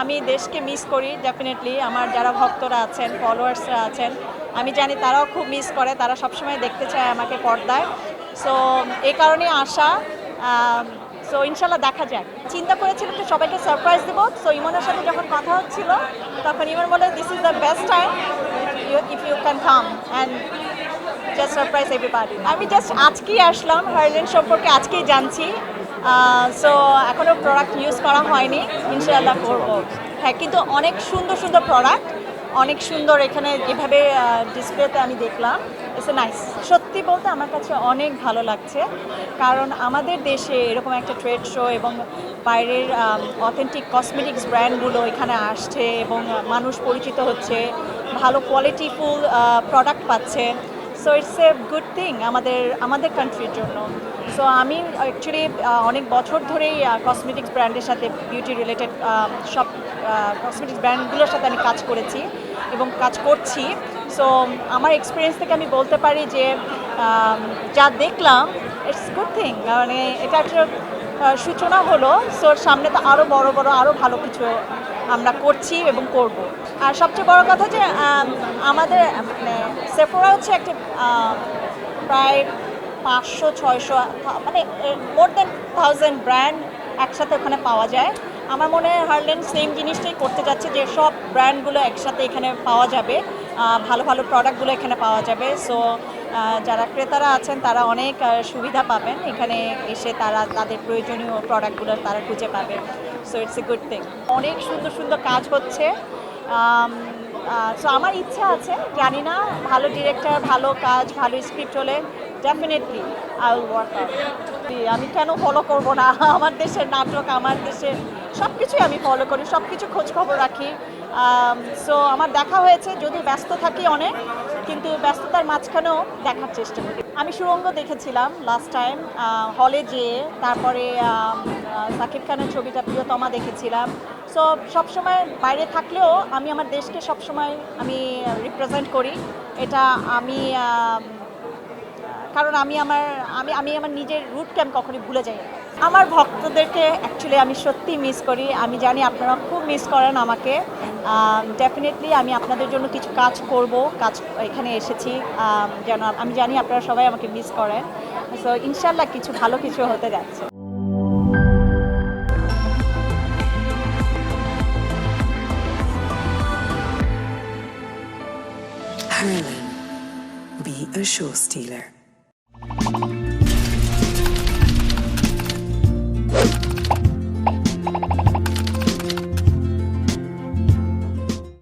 আমি দেশকে মিস করি ডেফিনেটলি আমার যারা ভক্তরা আছেন ফলোয়ার্সরা আছেন, আমি জানি তারাও খুব মিস করে। তারা সবসময় দেখতে চায় আমাকে পর্দায়। সো এই কারণে আসা সো ইনশাল্লাহ দেখা যাক। চিন্তা করেছিলাম যে সবাইকে সারপ্রাইজ দেবো। সো ইমনের সাথে যখন কথা হচ্ছিল, তখন ইমন বলে this is the best time if you can come and just surprise everybody আমি জাস্ট আজকেই আসলাম হার্লেন সম্পর্কে আজকেই জানছি। সো এখনও প্রোডাক্ট ইউজ করা হয়নি, ইনশাআল্লাহ করব। হ্যাঁ কিন্তু অনেক সুন্দর সুন্দর প্রোডাক্ট অনেক সুন্দর এখানে যেভাবে ডিসপ্লেতে আমি দেখলাম ইটস নাইস সত্যি বলতে আমার কাছে অনেক ভালো লাগছে, কারণ আমাদের দেশে এরকম একটা ট্রেড শো এবং বাইরের অথেন্টিক কসমেটিক্স ব্র্যান্ডগুলো এখানে আসছে এবং মানুষ পরিচিত হচ্ছে, ভালো কোয়ালিটিফুল প্রোডাক্ট পাচ্ছে। So it's a good thing আমাদের আমাদের কান্ট্রির জন্য। সো আমি অ্যাকচুয়ালি অনেক বছর ধরেই কসমেটিক্স ব্র্যান্ডের সাথে বিউটি রিলেটেড সব কসমেটিক্স ব্র্যান্ডগুলোর সাথে আমি কাজ করেছি এবং কাজ করছি। সো আমার এক্সপিরিয়েন্স থেকে আমি বলতে পারি যে যা দেখলাম ইটস গুড থিং মানে এটা একটা সূচনা হলো। সো সামনে তো আরও বড় বড় আরও ভালো কিছু আমরা করছি এবং করব। আর সবচেয়ে বড় কথা যে আমাদের মানে সেফোরা হচ্ছে একটা প্রায় পাঁচশো, ছয়শো মানে মোর দেন থাউজেন্ড ব্র্যান্ড একসাথে ওখানে পাওয়া যায়। আমার মনে হয় হার্লেন সেম জিনিসটাই করতে যাচ্ছে যে, সব ব্র্যান্ডগুলো একসাথে এখানে পাওয়া যাবে। ভালো ভালো প্রোডাক্টগুলো এখানে পাওয়া যাবে। সো যারা ক্রেতারা আছেন, তারা অনেক সুবিধা পাবেন। এখানে এসে তারা তাদের প্রয়োজনীয় প্রোডাক্টগুলো তারা খুঁজে পাবে। So it's a good thing অনেক সুন্দর সুন্দর কাজ হচ্ছে। সো আমার ইচ্ছা আছে, জানি না, ভালো ডিরেক্টর ভালো কাজ, ভালো স্ক্রিপ্ট হলে definitely I will work out আমি কেন ফলো করব না? আমার দেশের নাটক আমার দেশের সব কিছুই আমি ফলো করি সব কিছু খোঁজ খবর রাখি সো আমার দেখা হয়েছে যদি ব্যস্ত থাকি অনেক কিন্তু ব্যস্ততার মাঝখানেও দেখার চেষ্টা করি। আমি সুরঙ্গ দেখেছিলাম লাস্ট টাইম হলে যেয়ে তারপরে আম, সাকিব খানের ছবিটা প্রিয়তমা দেখেছিলাম। সো সবসময় বাইরে থাকলেও আমি আমার দেশকে সবসময় আমি রিপ্রেজেন্ট করি। এটা আমি আম, কারণ আমি আমার আমি আমি আমার নিজের রুটকে আমি কখনোই ভুলে যাই আমার ভক্তদেরকে অ্যাকচুয়ালি আমি সত্যি মিস করি। আমি জানি আপনারা খুব মিস করেন আমাকে। ডেফিনেটলি আমি আপনাদের জন্য কিছু কাজ করব কাজ এখানে এসেছি। যেন আমি জানি আপনারা সবাই আমাকে মিস করেন। সো ইনশাল্লাহ কিছু ভালো কিছু হতে যাচ্ছে। Harlan, be a show stealer.